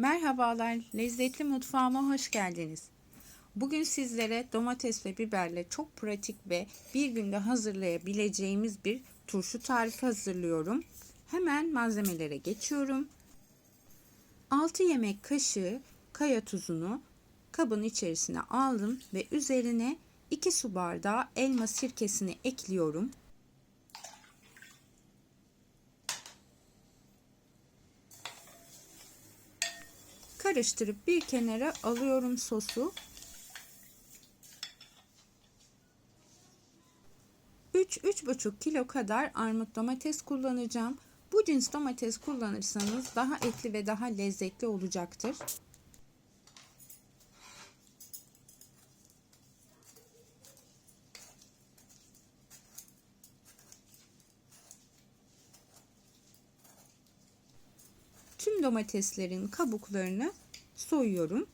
Merhabalar, lezzetli mutfağıma hoş geldiniz. Bugün sizlere domates ve biberle çok pratik ve bir günde hazırlayabileceğimiz bir turşu tarifi hazırlıyorum. Hemen malzemelere geçiyorum. 6 yemek kaşığı kaya tuzunu kabın içerisine aldım ve üzerine 2 su bardağı elma sirkesini ekliyorum. Karıştırıp bir kenara alıyorum sosu. 3-3,5 kilo kadar armut domates kullanacağım. Bu cins domates kullanırsanız daha etli ve daha lezzetli olacaktır. Tüm domateslerin kabuklarını soyuyorum.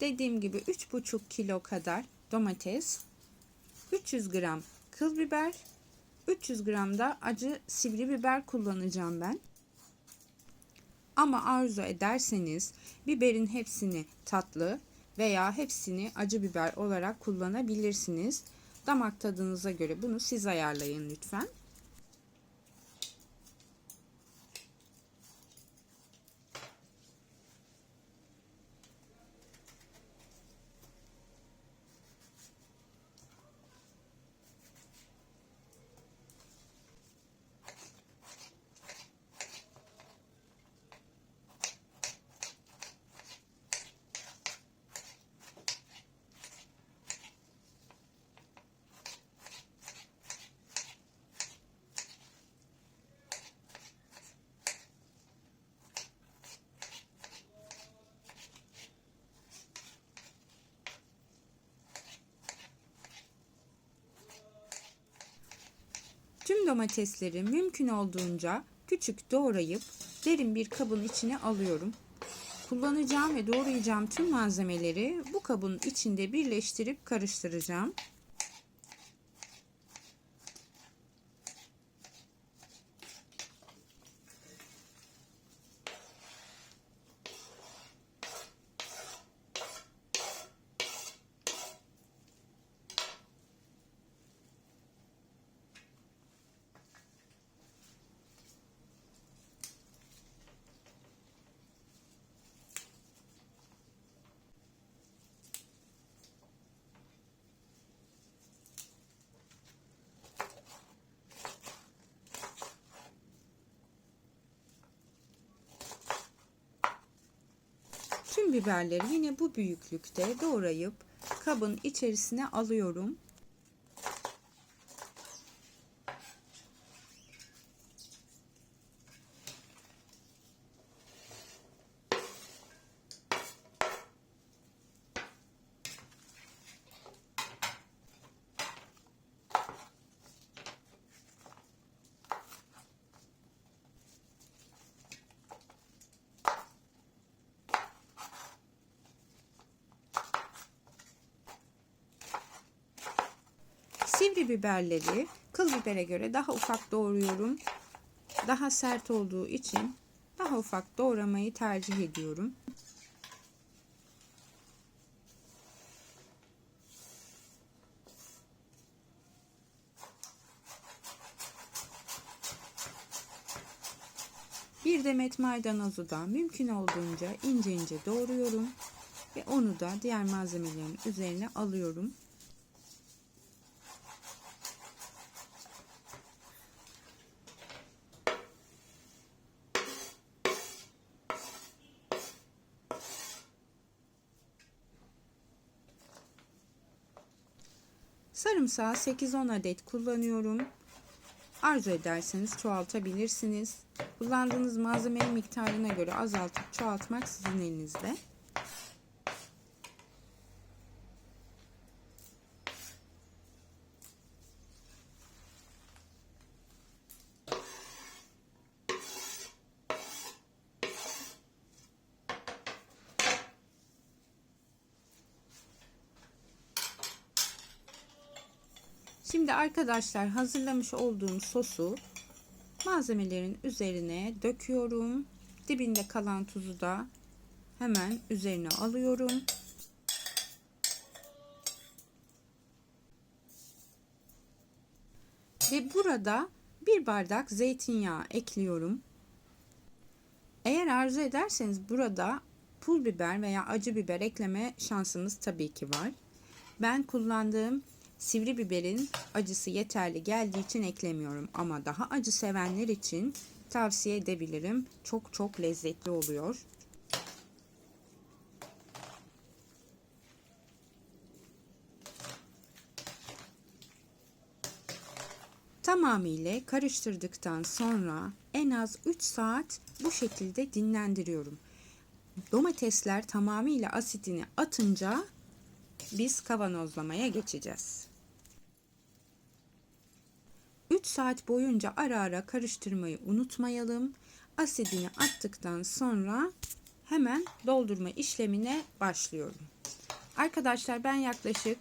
Dediğim gibi 3,5 kilo kadar domates, 300 gram kıl biber, 300 gram da acı sivri biber kullanacağım ben. Ama arzu ederseniz biberin hepsini tatlı veya hepsini acı biber olarak kullanabilirsiniz. Damak tadınıza göre bunu siz ayarlayın lütfen. Tüm domatesleri mümkün olduğunca küçük doğrayıp derin bir kabın içine alıyorum. Kullanacağım ve doğrayacağım tüm malzemeleri bu kabın içinde birleştirip karıştıracağım. Tüm biberleri yine bu büyüklükte doğrayıp kabın içerisine alıyorum. Sivri biberleri kıl bibere göre daha ufak doğruyorum. Daha sert olduğu için daha ufak doğramayı tercih ediyorum. Bir demet maydanozu da mümkün olduğunca ince ince doğruyorum ve onu da diğer malzemelerin üzerine alıyorum. Sarımsağı 8-10 adet kullanıyorum. Arzu ederseniz çoğaltabilirsiniz. Kullandığınız malzemenin miktarına göre azaltıp çoğaltmak sizin elinizde. Şimdi arkadaşlar hazırlamış olduğum sosu malzemelerin üzerine döküyorum. Dibinde kalan tuzu da hemen üzerine alıyorum. Ve burada bir bardak zeytinyağı ekliyorum. Eğer arzu ederseniz burada pul biber veya acı biber ekleme şansımız tabii ki var. Ben kullandığım sivri biberin acısı yeterli geldiği için eklemiyorum ama daha acı sevenler için tavsiye edebilirim. Çok çok lezzetli oluyor. Tamamıyla karıştırdıktan sonra en az 3 saat bu şekilde dinlendiriyorum. Domatesler tamamıyla asitini atınca biz kavanozlamaya geçeceğiz. 3 saat boyunca ara ara karıştırmayı unutmayalım. Asidini attıktan sonra hemen doldurma işlemine başlıyorum. Arkadaşlar ben yaklaşık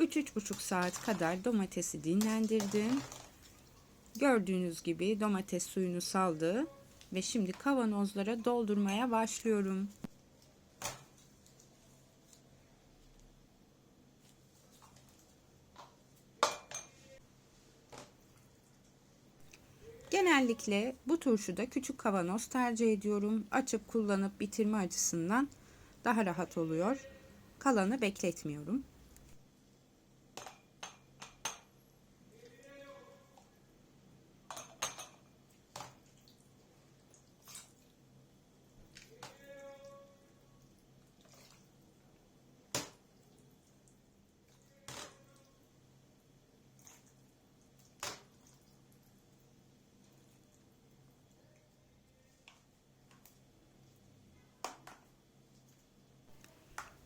3-3,5 saat kadar domatesi dinlendirdim. Gördüğünüz gibi domates suyunu saldı ve şimdi kavanozlara doldurmaya başlıyorum. Genellikle bu turşuda küçük kavanoz tercih ediyorum. Açıp kullanıp bitirme açısından daha rahat oluyor. Kalanı bekletmiyorum.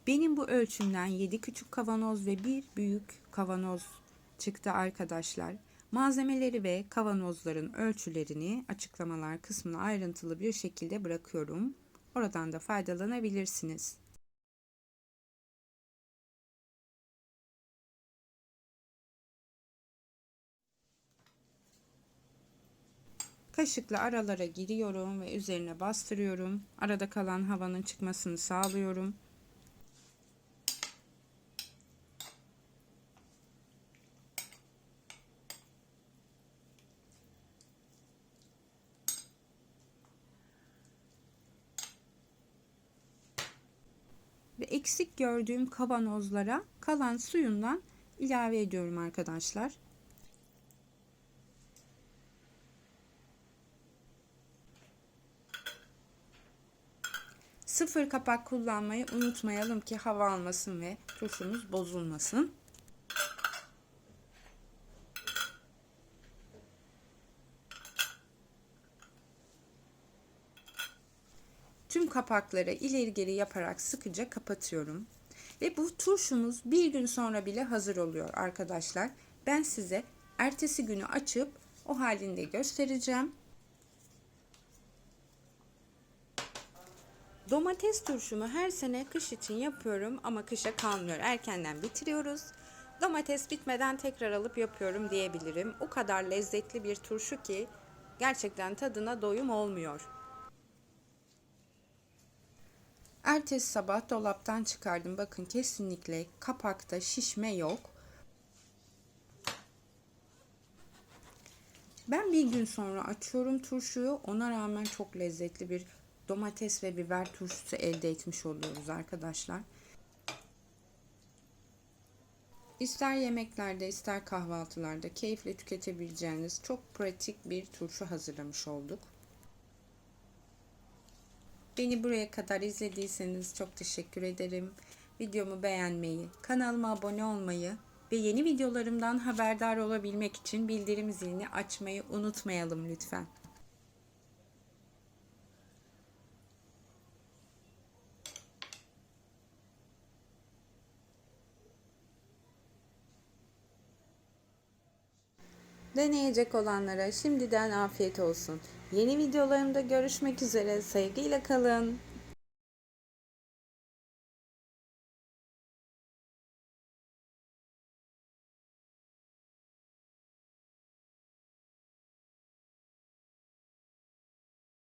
Benim bu ölçümden 7 küçük kavanoz ve bir büyük kavanoz çıktı arkadaşlar. Malzemeleri ve kavanozların ölçülerini açıklamalar kısmına ayrıntılı bir şekilde bırakıyorum. Oradan da faydalanabilirsiniz. Kaşıkla aralara giriyorum ve üzerine bastırıyorum. Arada kalan havanın çıkmasını sağlıyorum. Ve eksik gördüğüm kavanozlara kalan suyundan ilave ediyorum arkadaşlar. Sıfır kapak kullanmayı unutmayalım ki hava almasın ve turşumuz bozulmasın. Kapakları ileri geri yaparak sıkıca kapatıyorum. Ve bu turşumuz bir gün sonra bile hazır oluyor arkadaşlar. Ben size ertesi günü açıp o halinde göstereceğim. Domates turşumu her sene kış için yapıyorum ama kışa kalmıyor. Erkenden bitiriyoruz. Domates bitmeden tekrar alıp yapıyorum diyebilirim. O kadar lezzetli bir turşu ki gerçekten tadına doyum olmuyor. Ertesi sabah dolaptan çıkardım. Bakın kesinlikle kapakta şişme yok. Ben bir gün sonra açıyorum turşuyu. Ona rağmen çok lezzetli bir domates ve biber turşusu elde etmiş oluyoruz arkadaşlar. İster yemeklerde ister kahvaltılarda keyifle tüketebileceğiniz çok pratik bir turşu hazırlamış olduk. Beni buraya kadar izlediyseniz çok teşekkür ederim. Videomu beğenmeyi, kanalıma abone olmayı ve yeni videolarımdan haberdar olabilmek için bildirim zilini açmayı unutmayalım lütfen. Deneyecek olanlara şimdiden afiyet olsun. Yeni videolarımda görüşmek üzere. Sevgiyle kalın.